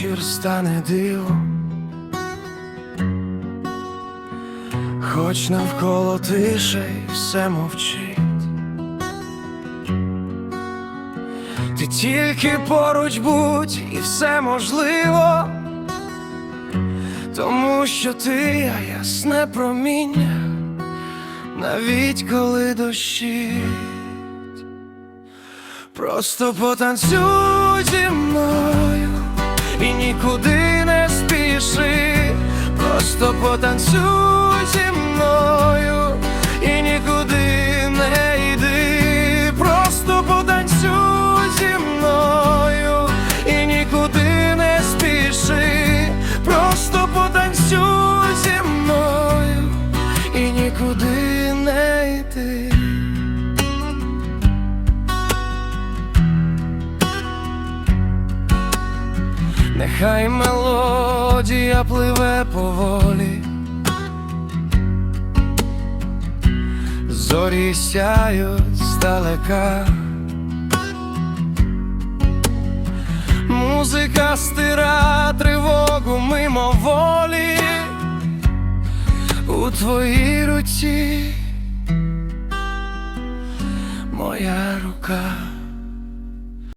вечір стане дивом, хоч навколо тиша й все мовчить. Ти тільки поруч будь і все можливо, тому що ти ясне проміння, навіть коли дощить. Просто потанцюй зі мною і нікуди не спіши, просто потанцюй зі мною і нікуди не йди, просто потанцюй зі мною і нікуди не спіши, просто потанцюй зі мною і нікуди не йди. Нехай мелодія пливе поволі, зорі сяють здалека, музика стира тривогу мимоволі. У твоїй руці, моя рука.